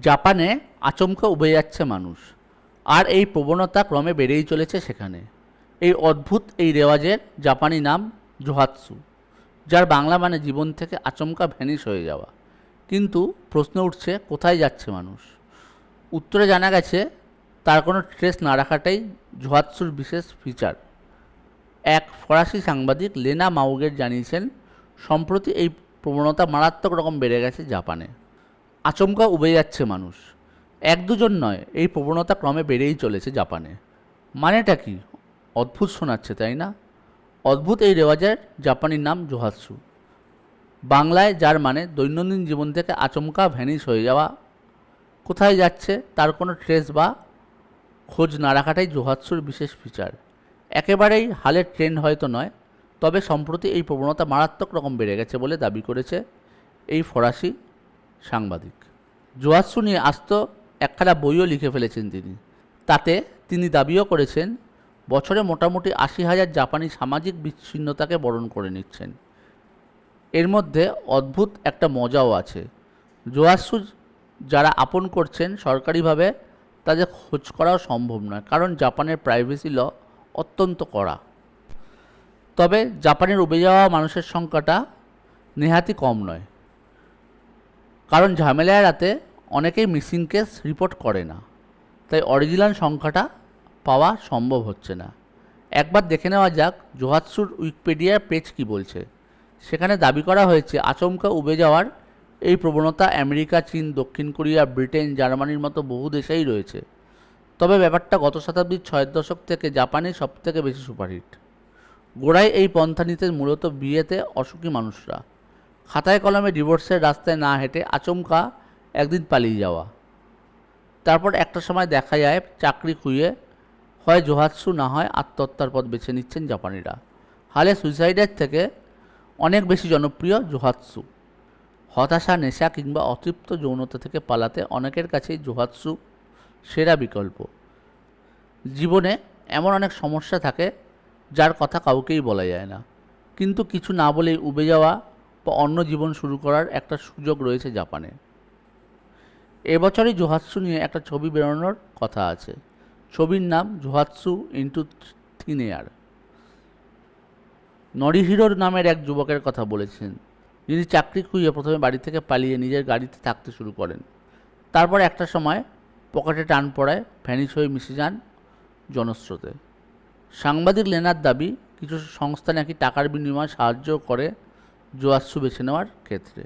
জাপানে আচমকা উবে যাচ্ছে মানুষ। আর এই প্রবণতা ক্রমে বেড়েই চলেছে সেখানে। এই অদ্ভুত এই রেওয়াজের জাপানি নাম জোহাৎসু যার বাংলা মানে জীবন থেকে আচমকা ভ্যানিশ হয়ে যাওয়া। কিন্তু প্রশ্ন উঠছে, কোথায় যাচ্ছে মানুষ? উত্তরে জানা গেছে, তার কোনো ট্রেস না রাখাটাই জোহাৎসুর বিশেষ ফিচার। এক ফরাসি সাংবাদিক লেনা মাউগের জানিয়েছেন, সম্প্রতি এই প্রবণতা মারাত্মক রকম বেড়ে গেছে জাপানে। আচমকা উবে যাচ্ছে মানুষ। এক দুজন নয়, এই প্রবণতা ক্রমে বেড়েই চলেছে জাপানে। মানেটা কি? অদ্ভুত শোনাচ্ছে, তাই না? অদ্ভুত এই রেওয়াজের জাপানির নাম জোহাৎসু বাংলায় যার মানে দৈনন্দিন জীবন থেকে আচমকা ভ্যানিশ হয়ে যাওয়া। কোথায় যাচ্ছে তার কোনো ট্রেস বা খোঁজ না রাখাটাই জোহাৎসুর বিশেষ ফিচার। একেবারেই হালের ট্রেন্ড হয়তো নয়, তবে সম্প্রতি এই প্রবণতা মারাত্মক রকম বেড়ে গেছে বলে দাবি করেছে এই ফরাসি সাংবাদিক। জোহাৎসু নিয়ে আস্ত একখানা বইও লিখে ফেলেছেন তিনি। তাতে তিনি দাবিও করেছেন, বছরে মোটামুটি আশি হাজার জাপানি সামাজিক বিচ্ছিন্নতাকে বরণ করে নিচ্ছেন। এর মধ্যে অদ্ভুত একটা মজাও আছে। জোয়াসু যারা আপন করছেন সরকারিভাবে, তাদের খোঁজ করাও সম্ভব নয়, কারণ জাপানের প্রাইভেসি ল অত্যন্ত কড়া। তবে জাপানের উবে যাওয়া মানুষের সংখ্যাটা নেহাতি কম নয়। কারণ ঝামেলা এড়াতে অনেকেই মিসিং কেস রিপোর্ট করে না। তাই অরিজিনাল সংখ্যাটা পাওয়া সম্ভব হচ্ছে না। একবার দেখে নেওয়া যাক জোহাৎসুর উইকিপিডিয়ার পেজ কি বলছে। সেখানে দাবি করা হয়েছে, আচমকা উবে যাওয়ার এই প্রবণতা আমেরিকা, চীন, দক্ষিণ কোরিয়া, ব্রিটেন, জার্মানির মতো বহু দেশেই রয়েছে। তবে ব্যাপারটা গত শতাব্দীর ছয়ের দশক থেকে জাপানে সবথেকে বেশি সুপারহিট। গোড়ায় এই পন্থা নিতে মূলত বিয়েতে অসুখী মানুষরা। খাতায় কলমে ডিভোর্সের রাস্তায় না হেঁটে আচমকা একদিন পালিয়ে যাওয়া। তারপর একটা সময় দেখা যায় চাকরি খুঁয়ে হয় জোহাৎসু না হয় আত্মহত্যার পথ বেছে নিচ্ছেন জাপানিরা। হালে সুইসাইডের থেকে অনেক বেশি জনপ্রিয় জোহাৎসু হতাশা, নেশা কিংবা অতৃপ্ত যৌনতা থেকে পালাতে অনেকের কাছেই জোহাৎসু সেরা বিকল্প। জীবনে এমন অনেক সমস্যা থাকে যার কথা কাউকেই বলা যায় না। কিন্তু কিছু না বলেই উবে যাওয়া অন্য জীবন শুরু করার একটা সুযোগ রয়েছে জাপানে। এবছরই জোহাৎসু নিয়ে একটা ছবি বেরোনোর কথা আছে। ছবির নাম জোহাৎসু ইন্টু থিন এয়ার। নরিহিরোর নামের এক যুবকের কথা বলেছেন। যিনি চাকরি খুঁজে প্রথমে বাড়ি থেকে পালিয়ে নিজের গাড়িতে থাকতে শুরু করেন। তারপর একটা সময় পকেটে টান পড়ায় ভ্যানিশ হয়ে মিশে যান জনস্রোতে। সাংবাদিক লেনার দাবি, কিছু সংস্থা নাকি টাকার বিনিময়ে সাহায্য করে জোয়াসু বেছে নেওয়ার ক্ষেত্রে।